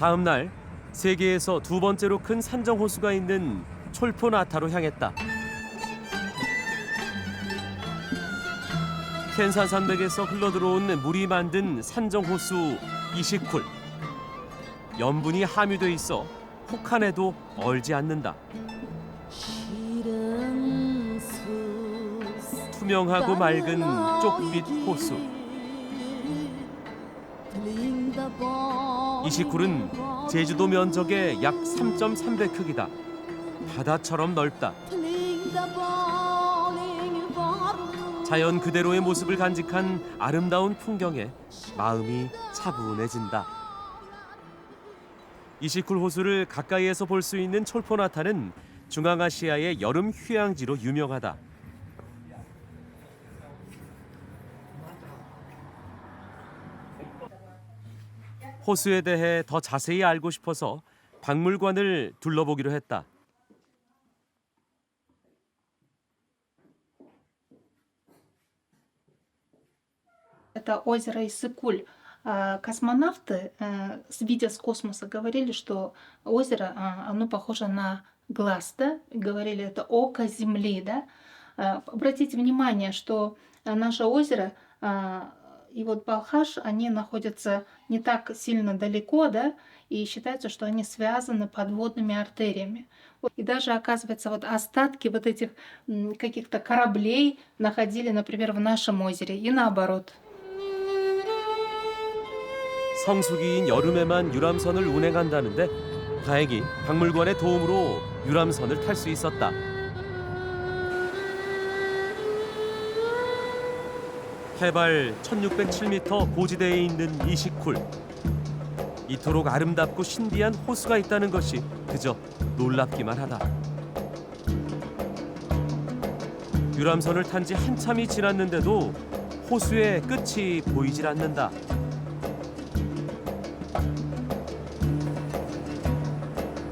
다음 날 세계에서 두 번째로 큰 산정 호수가 있는 촐포나타로 향했다. 켄산 산맥에서 흘러들어온 물이 만든 산정 호수 이시쿨. 염분이 함유돼 있어 혹한에도 얼지 않는다. 투명하고 맑은 쪽빛 호수. 이 시쿨은 제주도 면적의 약 3.3배 크기다. 바다처럼 넓다. 자연 그대로의 모습을 간직한 아름다운 풍경에 마음이 차분해진다. 이시쿨 호수를 가까이에서 볼 수 있는 촐포나타는 중앙아시아의 여름 휴양지로 유명하다. 호수에 대해 더 자세히 알고 싶어서 박물관을 둘러보기로 했다. Это озеро Иссык-Куль. А, Космонавты, э, с- видя с космоса, говорили, что озеро, а, оно похоже на глаз, да? И Говорили, это око Земли, да? А, Обратите внимание, что а, наше озеро а, и вот Балхаш, они находятся не так сильно далеко, да? И считается, что они связаны подводными артериями. Вот. И даже, оказывается, вот остатки вот этих м, каких-то кораблей находили, например, в нашем озере и наоборот. 성수기인 여름에만 유람선을 운행한다는데 다행히 박물관의 도움으로 유람선을 탈 수 있었다. 해발 1607m 고지대에 있는 이시쿨. 이토록 아름답고 신비한 호수가 있다는 것이 그저 놀랍기만 하다. 유람선을 탄 지 한참이 지났는데도 호수의 끝이 보이질 않는다.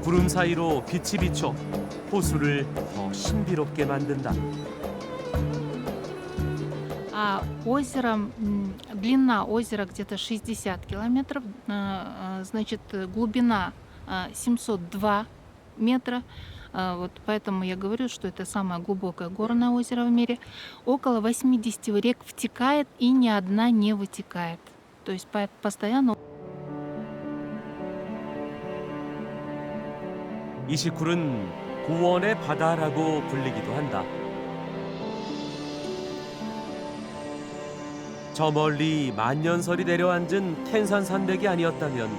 구름 사이로 빛이 비쳐 호수를 더 신비롭게 만든다. А озеро, м, длина озера где-то 60 километров, а, а, значит, э, глубина а, 702 метра. А, Вот поэтому я говорю, что это самое глубокое горное озеро в мире. Около 80 рек втекает, и ни одна не вытекает. То есть по- постоянно 이시쿨은 고원의 바다라고 불리기도 한다. 저 멀리 만년설이 내려앉은 텐산 산맥이 아니었다면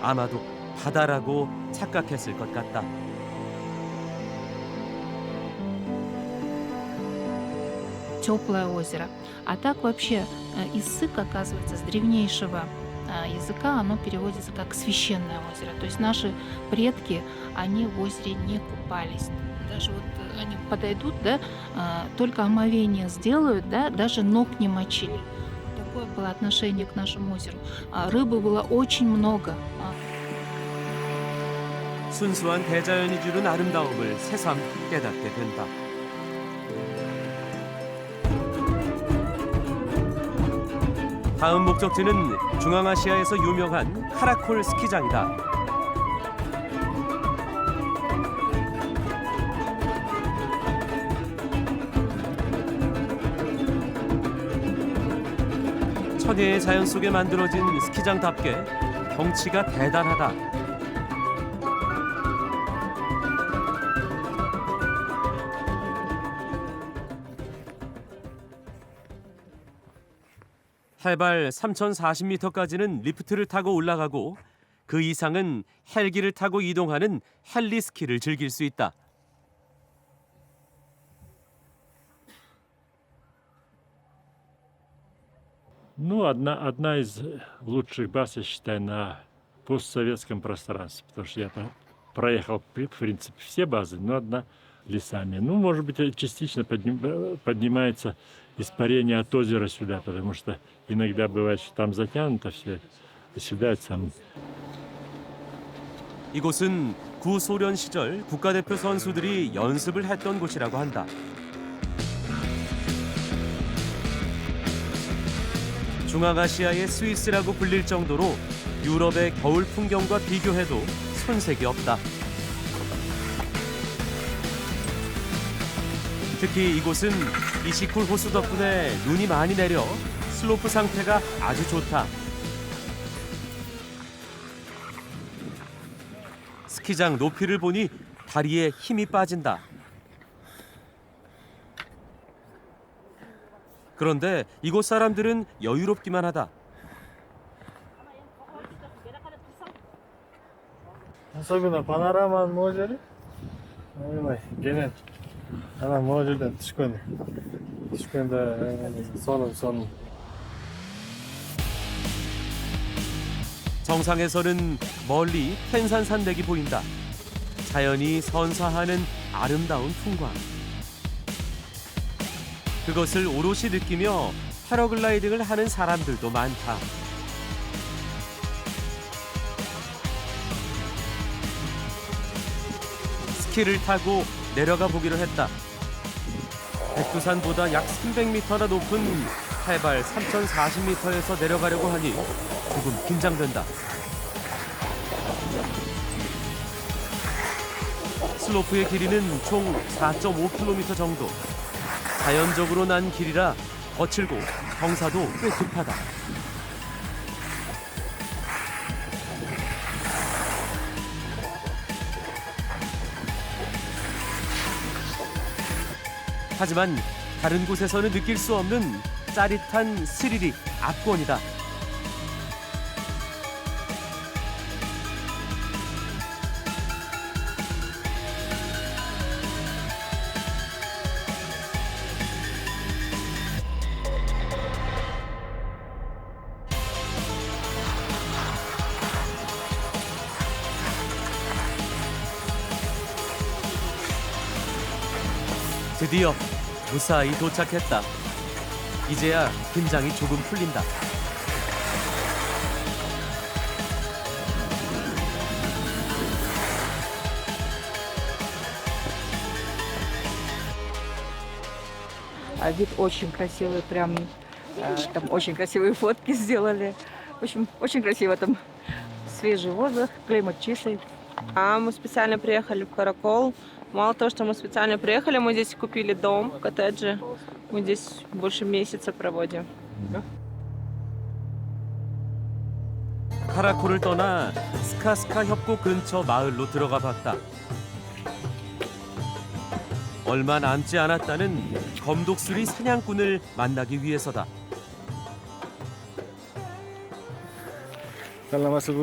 아마도 바다라고 착각했을 것 같다. теплое озеро. А так вообще э, Иссык, оказывается, с древнейшего э, языка оно переводится как священное озеро. То есть наши предки, они в озере не купались. Даже вот э, они подойдут, да, э, только омовение сделают, да, даже ног не мочили. Такое было отношение к нашему озеру. А Рыбы было очень много. А 순수한 대자연이 주는 아름다움을 새삼 깨닫게 된다. 다음 목적지는 중앙아시아에서 유명한 카라콜 스키장이다. 천혜의 자연 속에 만들어진 스키장답게 경치가 대단하다. 해발 3,040m까지는 리프트를 타고 올라가고 그 이상은 헬기를 타고 이동하는 헬리 스키를 즐길 수 있다. Ну, одна, одна из лучших баз, я считаю, на постсоветском пространстве. Потому что я про- проехал, в принципе, все базы, но одна лесами. Ну, может быть, частично подним- э, поднимается испарение от озера сюда, потому что иногда бывает, что там затянуто все, и сюда это сам 이곳은 구소련 시절 국가대표 선수들이 연습을 했던 곳이라고 한다. 중앙아시아의 스위스라고 불릴 정도로 유럽의 겨울 풍경과 비교해도 손색이 없다. 특히 이곳은 이시쿨 호수 덕분에 눈이 많이 내려 슬로프 상태가 아주 좋다. 스키장 높이를 보니 다리에 힘이 빠진다. 그런데 이곳 사람들은 여유롭기만 하다. Особенно панораманың ол жері ойбай генен ана мына жерден түшкен түшкенде соның соның 정상에서는 멀리 펜산 산맥이 보인다. 자연이 선사하는 아름다운 풍광. 그것을 오롯이 느끼며 패러글라이딩을 하는 사람들도 많다. 스키를 타고 내려가 보기로 했다. 백두산보다 약 300m나 높은 해발 3,040m에서 내려가려고 하니 조금 긴장된다. 슬로프의 길이는 총 4.5km 정도. 자연적으로 난 길이라 거칠고 경사도 꽤 급하다. 하지만 다른 곳에서는 느낄 수 없는 짜릿한 스릴이 압권이다. 드디어 무사히 도착했다. 이제야 긴장이 조금 풀린다. А вид очень красивый, прям э, там очень красивые фотки сделали. В общем, очень красиво там. Свежий воздух, климат чистый. А мы специально приехали в Каракол. Мало того, что мы специально приехали, мы здесь купили дом в коттедже. Мы здесь больше месяца проводим. 카라콜을 떠나 스카스카 협곡 근처 마을로 들어가 봤다. 얼마 남지 않았다는 검독수리 사냥꾼을 만나기 위해서다. сәлеметсіз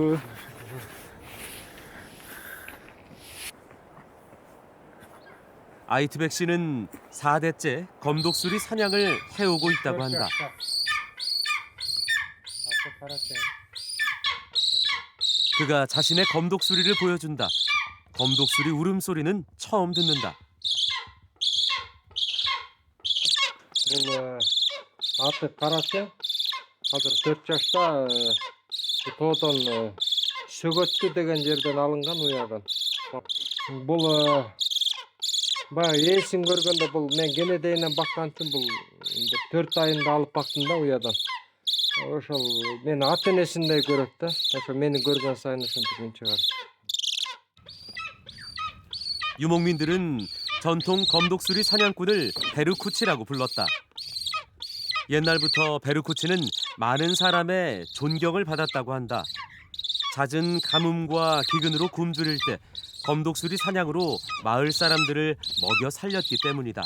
아이트백 씨는 4대째 검독수리 사냥을 해오고 있다고 한다. 그가 자신의 검독수리를 보여준다. 검독수리 울음소리는 처음 듣는다. бұл аты қаракен қазір төрт жашта тоотон сөгөттү деген жерден алынған уядан бұл баягы ээсин көргөндө бұл мен кенедейинен баккантын бұл бир төрт айында алып бактым да уядан ошол мени ата энесиндей көрөт да ошо мени көргөн сайын ушинтип үн чыгарат 유목민들은 전통 검독수리 사냥꾼을 베르쿠치라고 불렀다. 옛날부터 베르쿠치는 많은 사람의 존경을 받았다고 한다. 잦은 가뭄과 기근으로 굶주릴 때 검독수리 사냥으로 마을 사람들을 먹여 살렸기 때문이다.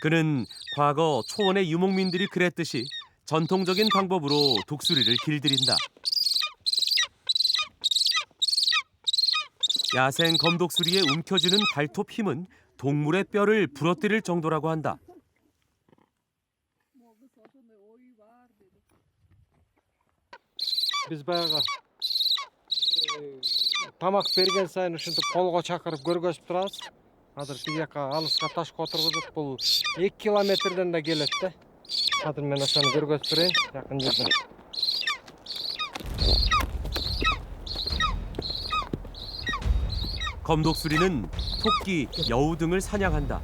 그는 과거 초원의 유목민들이 그랬듯이 전통적인 방법으로 독수리를 길들인다. 야생 검독수리에 움켜쥐는 발톱 힘은 동물의 뼈를 부러뜨릴 정도라고 한다. биз баягы тамак берген сайын ушинтип колго чакырып көргөзүп турабыз азыр тиги жака алыска ташка отургузуп бул эки километрден да келет да азыр мен ошону көргөзүп берейин жакын жерден 검독수리는 토끼, 여우 등을 사냥한다.